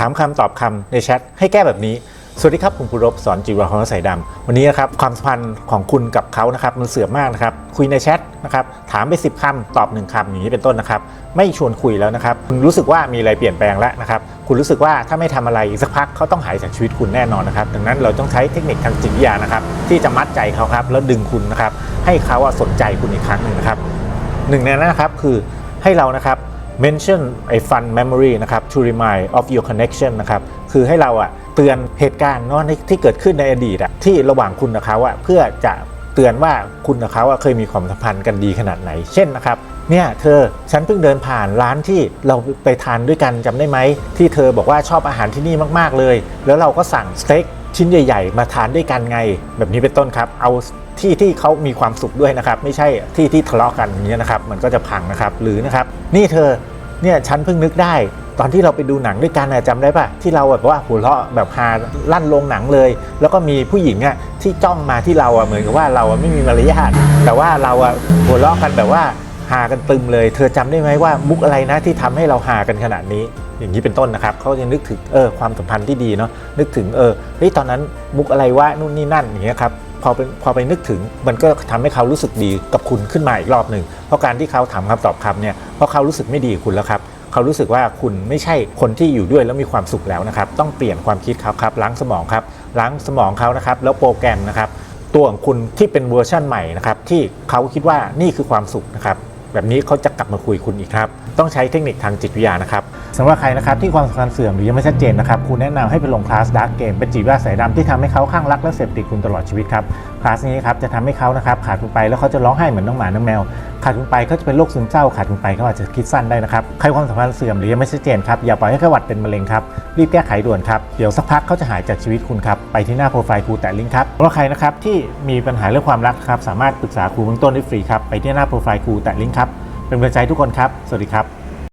ถามคำตอบคำในแชทให้แก้แบบนี้ สวัสดีครับ ผมภูรบสอนจีวรของสายดำวันนี้นะครับความสัมพันธ์ของคุณกับเขานะครับมันเสื่อมมากนะครับคุยในแชทนะครับถามไป 10คำตอบ 1คำอย่างนี้เป็นต้นนะครับไม่ชวนคุยแล้วนะครับคุณรู้สึกว่ามีอะไรเปลี่ยนแปลงแล้วนะครับคุณรู้สึกว่าถ้าไม่ทำอะไรอีกสักพักเขาต้องหายจากชีวิตคุณแน่นอนนะครับดังนั้นเราต้องใช้เทคนิคทางจิตวิทยานะครับที่จะมัดใจเขาครับแล้วดึงคุณนะครับให้เขาสนใจคุณอีกครั้งหนึ่งนะครับหนึ่งในนั้นนะครับคือให้เรานะครับ mention ไอ้ fun memory นะครับ to remind of your connection นะครับคือให้เราอะเตือนเหตุการณ์เนาะที่เกิดขึ้นในอดีตอะที่ระหว่างคุณกับเขาอะเพื่อจะเตือนว่าคุณกับเขาอะเคยมีความสัมพันธ์กันดีขนาดไหน เช่นนะครับเนี่ยเธอฉันเพิ่งเดินผ่านร้านที่เราไปทานด้วยกันจำได้ไหม ที่เธอบอกว่าชอบอาหารที่นี่มากๆเลย แล้วเราก็สั่งสเต็กชิ้นใหญ่ ๆ มาทานด้วยกันไง แบบนี้เป็นต้นครับ เอาที่ที่เขามีความสุขด้วยนะครับ ไม่ใช่ที่ที่ทะเลาะกันอย่างเงี้ยนะครับ มันก็จะพังนะครับ หรือนะครับ นี่เธอ เนี่ยฉันเพิ่งนึกได้ ตอนที่เราไปดูหนังด้วยกันนะจำได้ปะที่เราแบบว่าหัวเราะแบบฮาลั่นโรงหนังเลย แล้วก็มีผู้หญิงอะที่จ้องมาที่เราอะเหมือนกับว่าเราอะไม่มีมารยาทแต่ว่าเราอะหัวเราะกันแบบว่าฮากันตึมเลย เธอจำได้ไหมว่ามุกอะไรนะที่ทำให้เราฮากันขนาดนี้ อย่างนี้เป็นต้นนะครับเขาจะนึกถึงเออความสัมพันธ์ที่ดีเนาะนึกถึงเออเฮ้ยตอนนั้นมุกอะไรวะนู่นนี่นั่นอย่างเงี้ยครับ พอเป็นพอไปนึกถึงมันก็ทำให้เขารู้สึกดีกับคุณขึ้นมาอีกรอบหนึ่งเพราะการที่เขาถามคำตอบคำเนี่ยเพราะเขารู้สึกไม่ดีกับคุณแล้วครับเขารู้สึกว่าคุณไม่ใช่คนที่อยู่ด้วยแล้วมีความสุขแล้วนะครับ ต้องเปลี่ยนความคิดเขาครับล้างสมองครับล้างสมองเขานะครับแล้วโปรแกรมนะครับตัวของคุณที่เป็นเวอร์ชั่นใหม่นะครับที่เขาคิดว่านี่คือความสุขนะครับ แบบนี้เขาจะกลับมาคุยคุณอีกครับ ต้องใช้เทคนิคทางจิตวิทยานะครับสำหรับใครนะครับที่ความสัมพันธ์เสื่อมหรือยังไม่ชัดเจนนะครับคุณแนะนำให้ไปลงคลาสดาร์กเกมเป็นจิตวิทยาสายดำที่ทำให้เขาข้างรักและเสพติดคุณตลอดชีวิตครับคลาสนี้ครับจะทำให้เขานะครับขาดคุณไปแล้วเขาจะร้องไห้เหมือนน้องหมาน้องแมว ขาดคุณไปเขาจะเป็นโรคซึมเศร้าขาดคุณไปเขาอาจจะคิดสั้นได้นะครับใครความสัมพันธ์เสื่อมหรือยังไม่ชัดเจนครับอย่าปล่อยให้ไข้หวัดเป็นมะเร็งครับรีบแก้ไขด่วนครับเดี๋ยวสักพักเขาจะหายจากชีวิตคุณครับไปที่หน้าโปรไฟล์ครูแตะลิงก์ครับสำหรับใครนะครับที่มีปัญหาเรื่องความรักครับสามารถปรึกษาครูเบื้องต้นได้ฟรีครับไปที่หน้าโปรไฟล์ครูแตะลิงก์ เป็นกำลังใจทุกคนครับ สวัสดีครับ